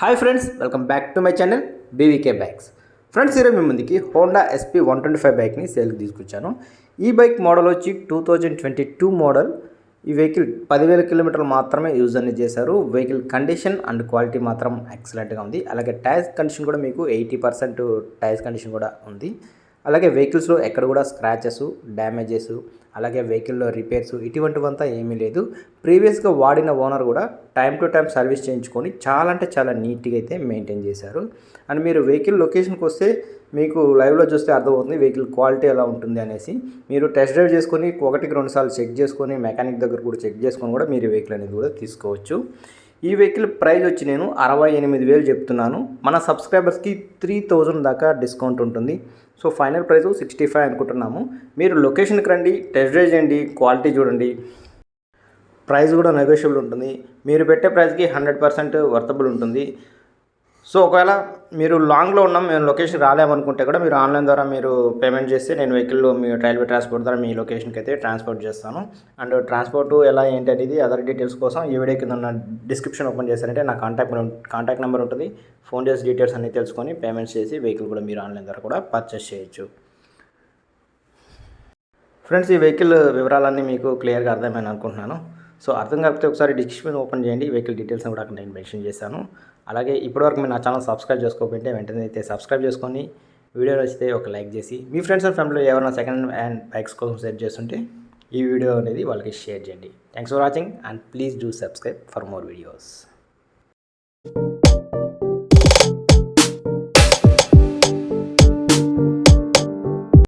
Hi friends welcome back to my channel BVK bikes friends ఈరోజు మీ ముందుకి Honda SP one twenty five బైక్ని సేల్కి తీసుకొచ్చాను. ఈ బైక్ మోడల్ వచ్చి two thousand twenty two model ఈ వెహికల్ పదివేల కిలోమీటర్లు మాత్రమే యూజ్ అనేది చేశారు. వెహికల్ కండిషన్ అండ్ క్వాలిటీ మాత్రం ఎక్సలెంట్గా ఉంది. అలాగే టైర్స్ కండిషన్ కూడా మీకు ఎయిటీ పర్సెంట్ టైర్స్ కండిషన్ కూడా ఉంది. అలాగే వెహికల్స్లో ఎక్కడ కూడా స్క్రాచెస్ డ్యామేజెస్ అలాగే వెహికల్లో రిపేర్స్ ఇటువంటివంతా ఏమీ లేదు. ప్రీవియస్గా వాడిన ఓనర్ కూడా టైం టు టైం సర్వీస్ చేయించుకొని చాలా అంటే చాలా నీట్గా అయితే మెయింటైన్ చేశారు. అండ్ మీరు వెహికల్ లొకేషన్కి వస్తే మీకు లైవ్లో చూస్తే అర్థమవుతుంది వెహికల్ క్వాలిటీ ఎలా ఉంటుంది అనేసి. మీరు టెస్ట్ డ్రైవ్ చేసుకొని ఒకటికి రెండు సార్లు చెక్ చేసుకొని మెకానిక్ దగ్గర కూడా చెక్ చేసుకొని కూడా మీరు వెహికల్ అనేది కూడా తీసుకోవచ్చు. ఈ వెహికల్ ప్రైస్ వచ్చి నేను అరవై ఎనిమిది వేలు చెప్తున్నాను. మన సబ్స్క్రైబర్స్కి త్రీ థౌజండ్ దాకా డిస్కౌంట్ ఉంటుంది. So final price sixty five అనుకుంటున్నాము. మీరు లొకేషన్కి రండి టెస్ట్ డ్రైవ్ చేయండి క్వాలిటీ చూడండి. ప్రైస్ కూడా నెగోషియబుల్ ఉంటుంది. మీరు పెట్టే ప్రైస్కి హండ్రెడ్ పర్సెంట్ వర్తబుల్ ఉంటుంది. సో ఒకవేళ మీరు లాంగ్లో ఉన్నాం మేము లొకేషన్ రాలేమనుకుంటే కూడా మీరు ఆన్లైన్ ద్వారా మీరు పేమెంట్ చేస్తే నేను వెహికల్ మీ రైల్వే ట్రాన్స్పోర్ట్ ద్వారా మీ లొకేషన్కి అయితే ట్రాన్స్పోర్ట్ చేస్తాను. అండ్ ట్రాన్స్పోర్ట్ ఎలా ఏంటి అనేది అదర్ డీటెయిల్స్ కోసం ఈ వీడియో కింద ఉన్న డిస్క్రిప్షన్ ఓపెన్ చేశారంటే నా కాంటాక్ట్ కాంటాక్ట్ నెంబర్ ఉంటుంది. ఫోన్ చేసి డీటెయిల్స్ అన్ని తెలుసుకొని పేమెంట్స్ చేసి వెహికల్ కూడా మీరు ఆన్లైన్ ద్వారా కూడా పర్చేస్ చేయొచ్చు. ఫ్రెండ్స్ ఈ వెహికల్ వివరాలన్నీ మీకు క్లియర్గా అర్థమైంది అనుకుంటున్నాను సో అర్థం కాకపోతే ఒకసారి డిస్క్రిప్షన్ ఓపెన్ చేయండి వెహికల్ డీటెయిల్స్ కూడా అక్కడ నేను మెన్షన్ చేశాను. అలాగే ఇప్పటివరకు మీరు నా ఛానల్ సబ్స్క్రైబ్ చేసుకోకపోతే వెంటనే అయితే సబ్స్క్రైబ్ చేసుకొని వీడియో నచ్చితే ఒక లైక్ చేసి మీ ఫ్రెండ్స్ అండ్ ఫ్యామిలీలో ఎవరైనా సెకండ్ హ్యాండ్ బైక్స్ కోసం సెర్చ్ చేస్తుంటే ఈ వీడియో అనేది వాళ్ళకి షేర్ చేయండి. Thanks for watching and please do subscribe for more videos